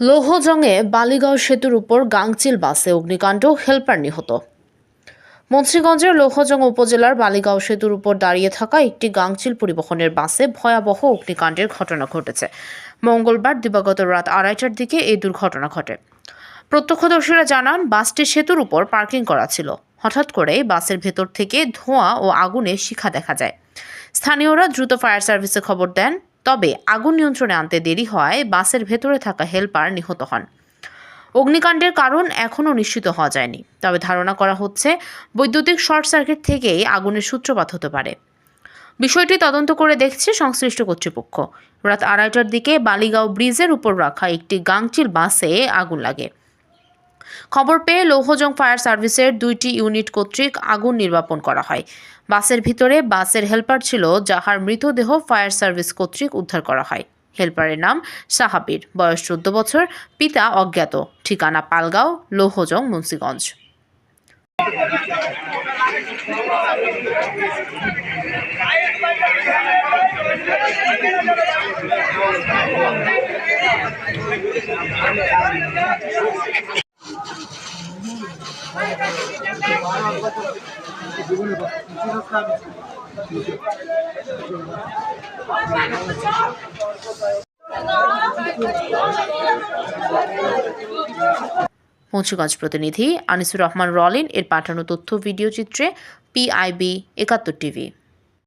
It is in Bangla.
লৌহজংয়ে বালিগাঁও সেতুর উপর গাংচিল বাসে অগ্নিকাণ্ড, হেলপার নিহত। মুন্সিগঞ্জের লৌহজং উপজেলার বালিগাঁও সেতুর উপর দাঁড়িয়ে থাকা একটি গাংচিল পরিবহনের বাসে ভয়াবহ অগ্নিকাণ্ডের ঘটনা ঘটেছে। মঙ্গলবার দিবাগত রাত আড়াইটার দিকে এই দুর্ঘটনা ঘটে। প্রত্যক্ষদর্শীরা জানান, বাসটি সেতুর উপর পার্কিং করা ছিল। হঠাৎ করে বাসের ভেতর থেকে ধোঁয়া ও আগুনে শিখা দেখা যায়। স্থানীয়রা দ্রুত ফায়ার সার্ভিসে খবর দেন। তবে আগুন নিয়ন্ত্রণে আনতে দেরি হওয়ায় বাসের ভেতরে থাকা হেলপার নিহত হন। অগ্নিকাণ্ডের কারণ এখনও নিশ্চিত হওয়া যায়নি। তবে ধারণা করা হচ্ছে, বৈদ্যুতিক শর্ট সার্কিট থেকেই আগুনের সূত্রপাত হতে পারে। বিষয়টি তদন্ত করে দেখছে সংশ্লিষ্ট কর্তৃপক্ষ। রাত আড়াইটার দিকে বালিগাঁও ব্রিজের উপর রাখা একটি গাংচিল বাসে আগুন লাগে। খবর পেয়ে লৌহজং ফায়ার সার্ভিসের দুইটি ইউনিট কর্তৃক আগুন নির্বাপন করা হয়। বাসের ভিতরে বাসের হেলপার ছিল, যাহার মৃতদেহ ফায়ার সার্ভিস কর্তৃক উদ্ধার করা হয়। হেলপারের নাম সাহাবির, বয়স চোদ্দ বছর, পিতা অজ্ঞাত। ঠিকানা পালগাঁও, লৌহজং, মুন্সিগঞ্জ। মুন্সিগঞ্জ প্রতিনিধি আনিসুর রহমান রলিন এর পাঠানো তথ্য ভিডিও চিত্রে পিআইবি একাত্তর টিভি।